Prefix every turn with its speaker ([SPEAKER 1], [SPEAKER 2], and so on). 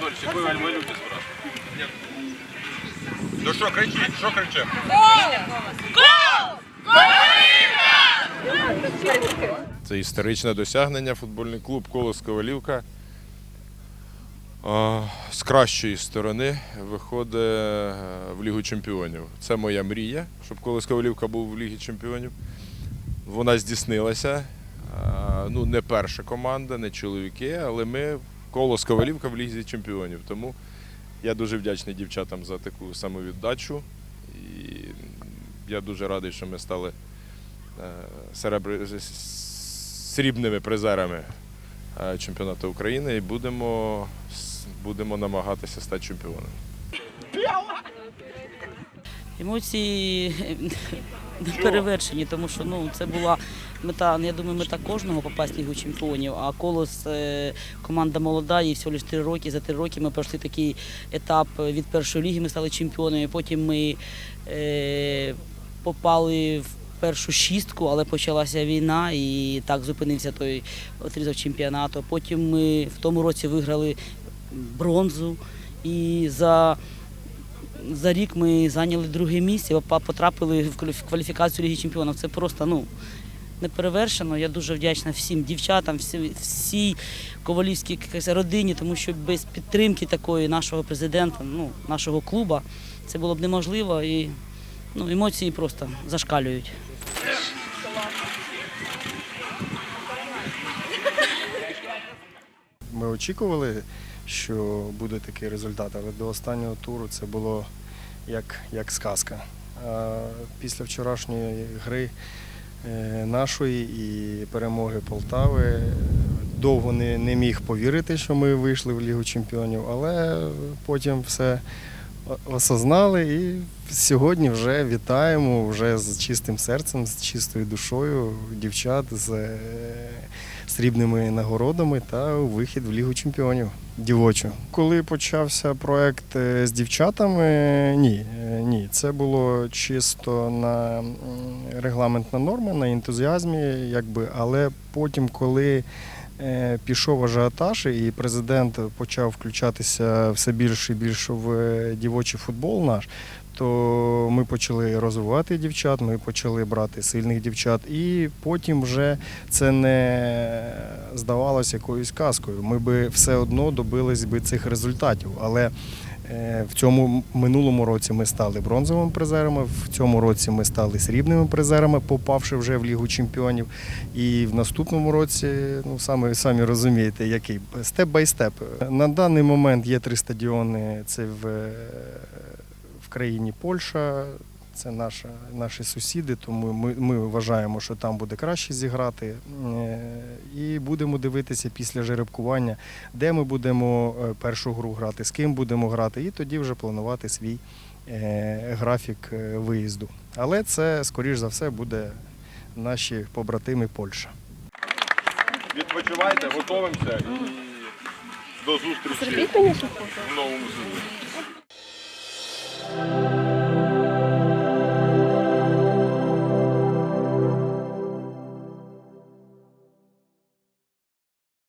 [SPEAKER 1] Фальшивую альмалюки спрашивают. Ну що кричить, що кричимо? Це історичне досягнення. Футбольний клуб Колос Ковалівка з кращої сторони виходить в Лігу Чемпіонів. Це моя мрія, щоб Колос Ковалівка був в Лігі Чемпіонів. Вона здійснилася. Ну, не перша команда, не чоловіки, але ми Колос Ковалівка в Лізі Чемпіонів. Тому я дуже вдячний дівчатам за таку самовіддачу. І я дуже радий, що ми стали е, срібними призерами е, чемпіонату України і будемо, будемо намагатися стати чемпіоном.
[SPEAKER 2] Емоції не перевершені, тому що ну, це була мета, ну, я думаю, мета кожного попасти в Лігу чемпіонів. А колос е, команда молода, їй всього лише три роки. За три роки ми пройшли такий етап від першої ліги, ми стали чемпіонами. Потім ми е, попали в першу шістку, але почалася війна і так зупинився той отрізок чемпіонату. Потім ми в тому році виграли бронзу. І за за рік ми зайняли друге місце, потрапили в кваліфікацію Ліги Чемпіонів. Це просто ну, неперевершено. Я дуже вдячна всім дівчатам, всі, всій ковалівській родині, тому що без підтримки такої нашого президента, ну, нашого клуба, це було б неможливо. І ну, емоції просто зашкалюють.
[SPEAKER 3] Ми очікували, що буде такий результат, але до останнього туру це було як, як сказка. Після вчорашньої гри нашої і перемоги Полтави е, довго не, не міг повірити, що ми вийшли в Лігу Чемпіонів, але потім все осознали і сьогодні вже вітаємо вже з чистим серцем, з чистою душою дівчат з е, срібними нагородами та вихід в Лігу Чемпіонів дівочу. Коли почався проект е, з дівчатами, ні, е, ні, це було чисто на регламентна норма, на ентузіазмі, якби, але потім, коли е, пішов ажіотаж і президент почав включатися все більше і більше в е, дівочий футбол наш, то ми почали розвивати дівчат, ми почали брати сильних дівчат, і потім вже це не здавалося якоюсь казкою. Ми би все одно добились би цих результатів. Але в цьому минулому році ми стали бронзовими призерами, в цьому році ми стали срібними призерами, попавши вже в Лігу чемпіонів. І в наступному році, ну саме самі розумієте, який степ бай степ. На даний момент є три стадіони. Це в, е, в країні Польща. Це наша, наші сусіди, тому ми, ми вважаємо, що там буде краще зіграти. Е, І будемо дивитися після жеребкування, де ми будемо е, першу гру грати, з ким будемо грати, і тоді вже планувати свій е, графік виїзду. Але це, скоріш за все, буде наші побратими Польща.
[SPEAKER 1] Відпочивайте, готуємося і до зустрічі в новому сезоні.